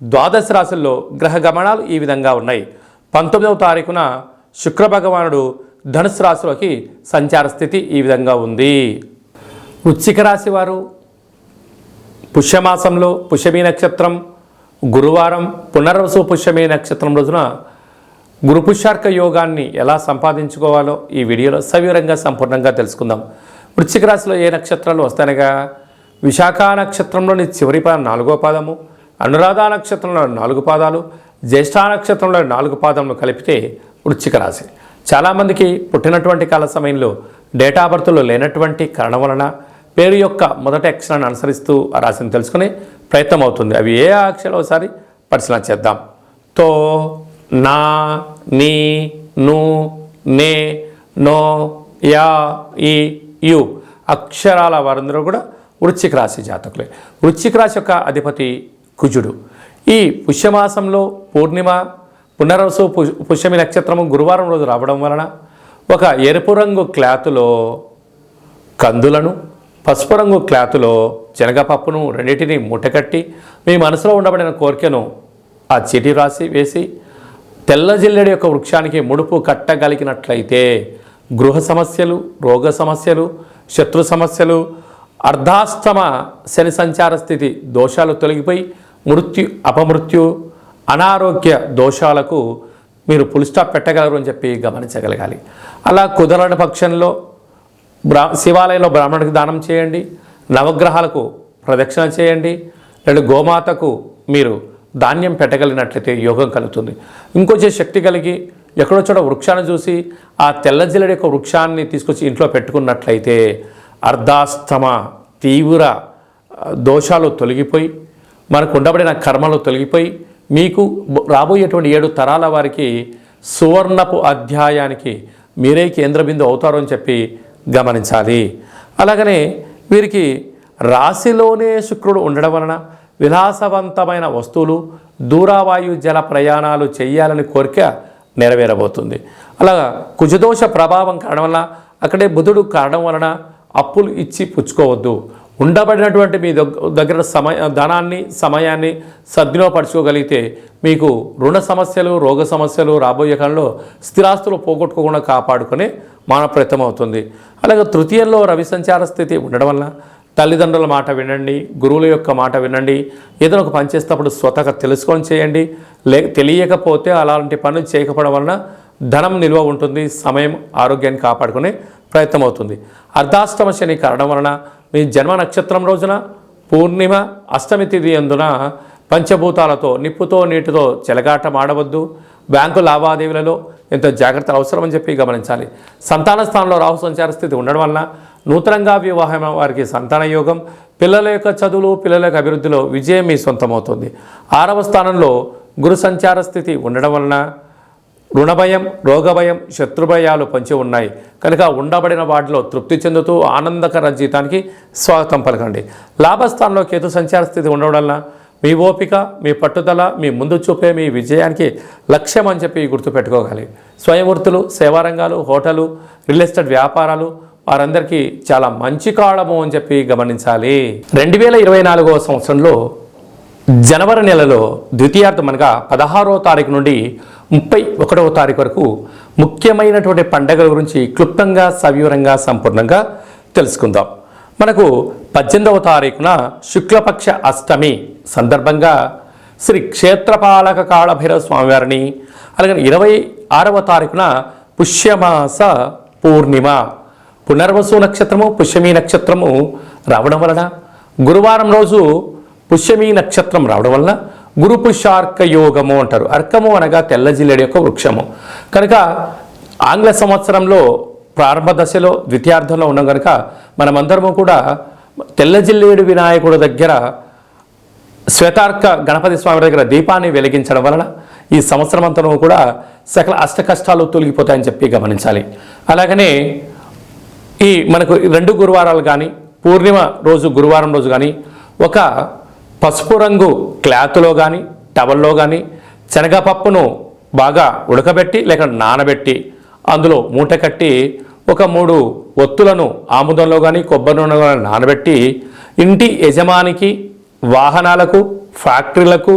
ద్వాదశ రాశుల్లో గ్రహ గమనాలు ఈ విధంగా ఉన్నాయి. పంతొమ్మిదవ తారీఖున శుక్ర భగవానుడు ధనుసు రాశిలోకి సంచార స్థితి ఈ విధంగా ఉంది. వృశ్చిక రాశి వారు పుష్యమాసంలో పుష్యమీ నక్షత్రం గురువారం పునర్వసు పుష్యమీ నక్షత్రం రోజున గురుపుష్యార్క యోగాన్ని ఎలా సంపాదించుకోవాలో ఈ వీడియోలో సవివరంగా సంపూర్ణంగా తెలుసుకుందాం. వృశ్చిక రాశిలో ఏ నక్షత్రాలు వస్తాయనగా? విశాఖ నక్షత్రంలోని చివరి పాదం నాలుగో పాదము అనురాధ నక్షత్రంలో నాలుగు పాదాలు జ్యేష్ఠ నక్షత్రంలో నాలుగు పాదములు కలిపితే వృశ్చిక రాశి. చాలామందికి పుట్టినటువంటి కాల సమయంలో డేటా బర్త్లో లేనటువంటి కారణం వలన పేరు యొక్క మొదటి అక్షరాన్ని అనుసరిస్తూ ఆ రాశిని తెలుసుకునే ప్రయత్నం అవుతుంది. అవి ఏ అక్షరాలు ఒకసారి పరిశీలన చేద్దాం. తో నా నీ ను నే నో యా ఈ యు అక్షరాల వారందరూ కూడా వృశ్చిక రాశి జాతకులే. వృశ్చిక రాశి యొక్క అధిపతి కుజుడు. ఈ పుష్యమాసంలో పూర్ణిమ పునరవసు పుష్యమి నక్షత్రము గురువారం రోజు రావడం వలన ఒక ఎరుపు రంగు క్లాతులో కందులను పసుపు రంగు క్లాతులో శనగపప్పును రెండింటిని మూటకట్టి మీ మనసులో ఉండబడిన కోరికను ఆ చీటి రాసి వేసి తెల్ల జిల్లెడి యొక్క వృక్షానికి ముడుపు కట్టగలిగినట్లయితే గృహ సమస్యలు రోగ సమస్యలు శత్రు సమస్యలు అర్ధాస్తమ శని సంచార స్థితి దోషాలు తొలగిపోయి మృత్యు అపమృత్యు అనారోగ్య దోషాలకు మీరు పుల్ స్టాప్ పెట్టగలరు అని చెప్పి గమనించగలగాలి. అలా కుదరని పక్షంలో బ్రా శివాలయంలో బ్రాహ్మణుడికి దానం చేయండి నవగ్రహాలకు ప్రదక్షిణ చేయండి లేదా గోమాతకు మీరు ధాన్యం పెట్టగలిగినట్లయితే యోగం కలుగుతుంది. ఇంకొంచెం శక్తి కలిగి ఎక్కడో చోట వృక్షాన్ని చూసి ఆ తెల్లజిల్లడి యొక్క వృక్షాన్ని తీసుకొచ్చి ఇంట్లో పెట్టుకున్నట్లయితే అర్ధాస్తమ తీవ్ర దోషాలు తొలగిపోయి మనకు ఉండబడిన కర్మలు తొలగిపోయి మీకు రాబోయేటువంటి ఏడు తరాల వారికి సువర్ణపు అధ్యాయానికి మీరే కేంద్రబిందు అవుతారు అని చెప్పి గమనించాలి. అలాగనే వీరికి రాశిలోనే శుక్రుడు ఉండడం వలన విలాసవంతమైన వస్తువులు దూరావాయు జల ప్రయాణాలు చేయాలని కోరిక నెరవేరబోతుంది. అలాగా కుజదోష ప్రభావం కారణం వలన అక్కడే బుధుడు కారణం వలన అప్పులు ఇచ్చి పుచ్చుకోవద్దు. ఉండబడినటువంటి మీ దగ్గ- దగ్గర సమయ ధనాన్ని సమయాన్ని సద్వినియోగపరచుకోగలిగితే మీకు రుణ సమస్యలు రోగ సమస్యలు రాబోయే కాలంలో స్థిరాస్తులు పోగొట్టుకోకుండా కాపాడుకునే మాన ప్రయత్నం అవుతుంది. అలాగే తృతీయంలో రవి సంచార స్థితి ఉండడం వల్ల తల్లిదండ్రుల మాట వినండి గురువుల యొక్క మాట వినండి ఏదైనా ఒక పని చేసేటప్పుడు స్వతగా తెలుసుకొని చేయండి లే తెలియకపోతే అలాంటి పనులు చేయకపోవడం వలన ధనం నిల్వ ఉంటుంది సమయం ఆరోగ్యాన్ని కాపాడుకునే ప్రయత్నం అవుతుంది అర్ధాష్టమ శని కారణం వలన మీ జన్మ నక్షత్రం రోజున పూర్ణిమ అష్టమి తిథి అందున పంచభూతాలతో నిప్పుతో నీటితో చెలగాటం ఆడవద్దు. బ్యాంకు లావాదేవీలలో ఎంతో జాగ్రత్త అవసరమని చెప్పి గమనించాలి. సంతాన స్థానంలో రాహు సంచార స్థితి ఉండడం వలన నూతనంగా వివాహం వారికి సంతాన యోగం పిల్లల యొక్క చదువులు పిల్లల యొక్క అభివృద్ధిలో విజయం మీ సొంతమవుతుంది. ఆరవ స్థానంలో గురు సంచార స్థితి ఉండడం వలన రుణభయం రోగభయం శత్రుభయాలు పంచి ఉన్నాయి. కనుక ఉండబడిన వాటిలో తృప్తి చెందుతూ ఆనందకర జీతానికి స్వాగతం పలకండి. లాభస్థానంలో కేతు సంచార స్థితి ఉండడం మీ ఓపిక మీ పట్టుదల మీ ముందు చూపే మీ విజయానికి లక్ష్యం అని చెప్పి గుర్తుపెట్టుకోగలి స్వయం వృత్తులు సేవారంగాలు హోటలు రియల్ ఎస్టేట్ వ్యాపారాలు వారందరికీ చాలా మంచి కాలము అని చెప్పి గమనించాలి. రెండు వేల ఇరవై నాలుగవ సంవత్సరంలో జనవరి నెలలో ద్వితీయార్థం అనగా పదహారవ తారీఖు నుండి ముప్పై ఒకటవ తారీఖు వరకు ముఖ్యమైనటువంటి పండగల గురించి క్లుప్తంగా సవివరంగా సంపూర్ణంగా తెలుసుకుందాం. మనకు పద్దెనిమిదవ తారీఖున శుక్లపక్ష అష్టమి సందర్భంగా శ్రీ క్షేత్రపాలక కాళభైరవ స్వామివారిని అలాగే ఇరవై ఆరవ తారీఖున పుష్యమాస పూర్ణిమ పునర్వసు నక్షత్రము పుష్యమి నక్షత్రము రావడం వలన గురువారం రోజు పుష్యమీ నక్షత్రం రావడం వలన గురు పుష్యార్క యోగము అంటారు. అర్కము అనగా తెల్ల జిల్లేడు యొక్క వృక్షము. కనుక ఆంగ్ల సంవత్సరంలో ప్రారంభ దశలో ద్వితీయార్థంలో ఉన్నాం కనుక మనమందరము కూడా తెల్ల జిల్లేడు వినాయకుడి దగ్గర శ్వేతార్క గణపతి స్వామి దగ్గర దీపాన్ని వెలిగించడం వలన ఈ సంవత్సరం అంతా కూడా సకల అష్ట కష్టాలు తొలగిపోతాయని చెప్పి గమనించాలి. అలాగనే ఈ మనకు రెండు గురువారాలు కానీ పూర్ణిమ రోజు గురువారం రోజు కానీ ఒక పసుపు రంగు క్లాత్లో కానీ టవల్లో కానీ శనగపప్పును బాగా ఉడకబెట్టి లేక నానబెట్టి అందులో మూట కట్టి ఒక మూడు ఒత్తులను ఆముదంలో కానీ కొబ్బరి నూనె కానీ నానబెట్టి ఇంటి యజమానికి వాహనాలకు ఫ్యాక్టరీలకు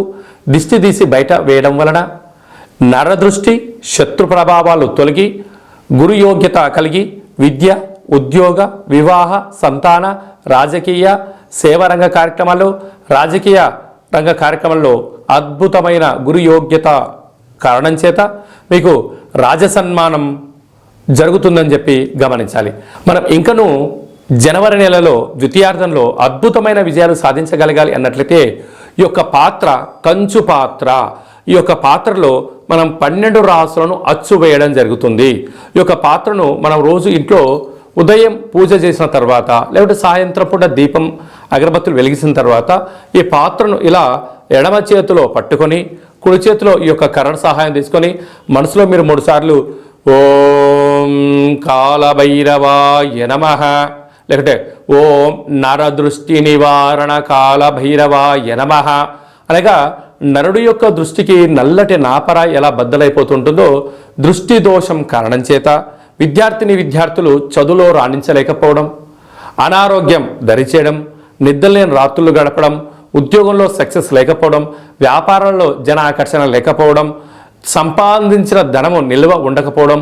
దిష్టి తీసి బయట వేయడం వలన నరదృష్టి శత్రు ప్రభావాలు తొలగి గురు యోగ్యత కలిగి విద్య ఉద్యోగ వివాహ సంతాన రాజకీయ సేవారంగ కార్యక్రమాల్లో రాజకీయ రంగ కార్యక్రమంలో అద్భుతమైన గురు యోగ్యత కారణం చేత మీకు రాజసన్మానం జరుగుతుందని చెప్పి గమనించాలి. మనం ఇంకను జనవరి నెలలో ద్వితీయార్థంలో అద్భుతమైన విజయాలు సాధించగలగాలి అన్నట్లయితే ఈ యొక్క పాత్ర కంచు పాత్ర ఈ యొక్క పాత్రలో మనం పన్నెండు రాసులను అచ్చు వేయడం జరుగుతుంది. ఈ యొక్క పాత్రను మనం రోజు ఇంట్లో ఉదయం పూజ చేసిన తర్వాత లేకుంటే సాయంత్రం పూట దీపం అగరబత్తులు వెలిగించిన తర్వాత ఈ పాత్రను ఇలా ఎడమ చేతిలో పట్టుకొని కుడి చేతిలో ఈ యొక్క కరెంట్ సహాయం తీసుకొని మనసులో మీరు మూడుసార్లు ఓం కాలభైరవాయ నమ లేకుంటే ఓం నరదృష్టి నివారణ కాలభైరవాయ నమ. అనగా నరుడు యొక్క దృష్టికి నల్లటి నాపర ఎలా బద్దలైపోతుంటుందో దృష్టి దోషం కారణం చేత విద్యార్థిని విద్యార్థులు చదువులో రాణించలేకపోవడం అనారోగ్యం దరిచేయడం నిద్రలేని రాత్రులు గడపడం ఉద్యోగంలో సక్సెస్ లేకపోవడం వ్యాపారంలో జన ఆకర్షణ లేకపోవడం సంపాదించిన ధనము నిల్వ ఉండకపోవడం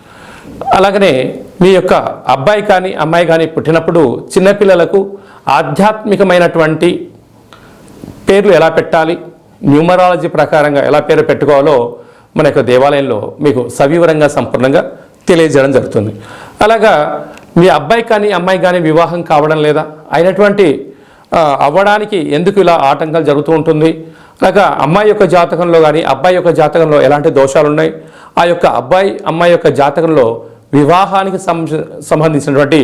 అలాగనే మీ యొక్క అబ్బాయి కానీ అమ్మాయి కానీ పుట్టినప్పుడు చిన్నపిల్లలకు ఆధ్యాత్మికమైనటువంటి పేర్లు ఎలా పెట్టాలి న్యూమరాలజీ ప్రకారంగా ఎలా పేరు పెట్టుకోవాలో మన యొక్క దేవాలయంలో మీకు సవివరంగా సంపూర్ణంగా తెలియజేయడం జరుగుతుంది. అలాగా మీ అబ్బాయి కానీ అమ్మాయి కానీ వివాహం కావడం లేదా అయినటువంటి అవ్వడానికి ఎందుకు ఇలా ఆటంకాలు జరుగుతూ ఉంటుంది అలాగా అమ్మాయి యొక్క జాతకంలో కానీ అబ్బాయి యొక్క జాతకంలో ఎలాంటి దోషాలు ఉన్నాయి ఆ యొక్క అబ్బాయి అమ్మాయి యొక్క జాతకంలో వివాహానికి సం- సంబంధించినటువంటి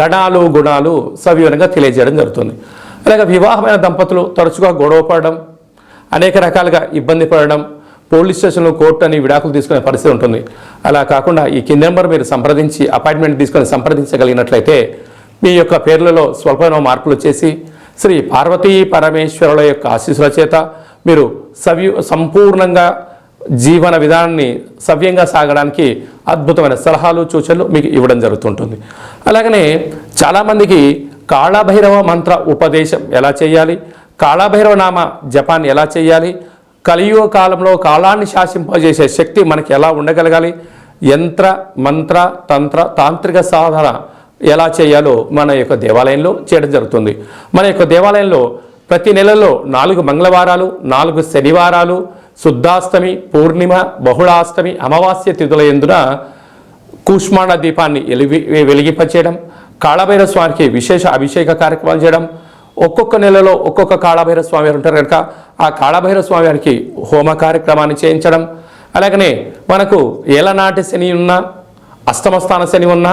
గణాలు గుణాలు సవివరంగా తెలియజేయడం జరుగుతుంది. అలాగే వివాహమైన దంపతులు తరచుగా గొడవ పడడం అనేక రకాలుగా ఇబ్బంది పడడం పోలీస్ స్టేషన్లో కోర్టు అని విడాకులు తీసుకునే పరిస్థితి ఉంటుంది. అలా కాకుండా ఈ కింద నెంబర్ మీరు సంప్రదించి అపాయింట్మెంట్ తీసుకొని సంప్రదించగలిగినట్లయితే మీ యొక్క పేర్లలో స్వల్పమైన మార్పులు చేసి శ్రీ పార్వతీ పరమేశ్వరుల యొక్క ఆశీస్సుల చేత మీరు సవ్య సంపూర్ణంగా జీవన విధానాన్ని సవ్యంగా సాగడానికి అద్భుతమైన సలహాలు సూచనలు మీకు ఇవ్వడం జరుగుతుంటుంది. అలాగనే చాలామందికి కాళభైరవ మంత్ర ఉపదేశం ఎలా చేయాలి? కాళభైరవ నామ జపాన్ని ఎలా చేయాలి? కలియుగ కాలంలో కాలాన్ని శాసింపజేసే శక్తి మనకి ఎలా ఉండగలగాలి? యంత్ర మంత్ర తంత్ర తాంత్రిక సాధన ఎలా చేయాలో మన యొక్క దేవాలయంలో చేయడం జరుగుతుంది. మన యొక్క దేవాలయంలో ప్రతి నెలలో నాలుగు మంగళవారాలు నాలుగు శనివారాలు శుద్ధాష్టమి పూర్ణిమ బహుళాష్టమి అమావాస్య తిథుల ఎందున కూష్మాండ దీపాన్ని వెలిగి వెలిగింపచేయడం కాళభైర స్వామికి విశేష అభిషేక కార్యక్రమాలు చేయడం ఒక్కొక్క నెలలో ఒక్కొక్క కాళభైరవ స్వామి వారు ఉంటారు కనుక ఆ కాళభైరవ స్వామి వారికి హోమ కార్యక్రమాన్ని చేయించడం అలాగనే మనకు ఏలనాటి శని ఉన్నా అష్టమస్థాన శని ఉన్నా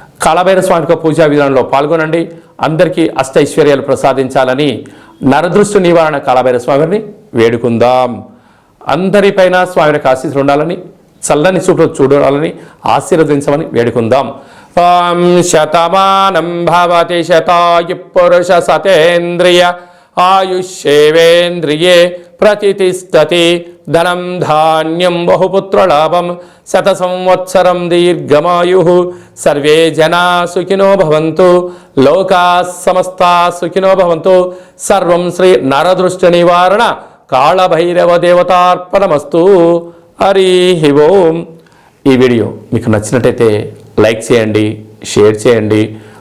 కాళభైర స్వామికి పూజా విధానంలో పాల్గొనండి. అందరికీ అష్టైశ్వర్యాలు ప్రసాదించాలని నరదృష్టి నివారణ కాళభైర స్వామిని వేడుకుందాం. అందరిపైన స్వామి ఆశీస్సులు ఉండాలని చల్లని చూపు చూడాలని ఆశీర్వదించమని వేడుకుందాం. శతమానం భవతి శతాయు పురుష సతేంద్రియ ఆయుష్యేవేంద్రియే ప్రతిష్టతి ధనం ధాన్యం బహుపుత్రలాభం శత సంవత్సరం దీర్ఘమాయు సర్వే జనా సుఖినో భవంతు లోకా సమస్త సుఖినో భవంతు సర్వం శ్రీ నరదృష్టి నివారణ కాళభైరవ దేవతార్పణమస్తు హరి ఓం ఈ వీడియో మీకు నచ్చినట్టయితే లైక్ చేయండి షేర్ చేయండి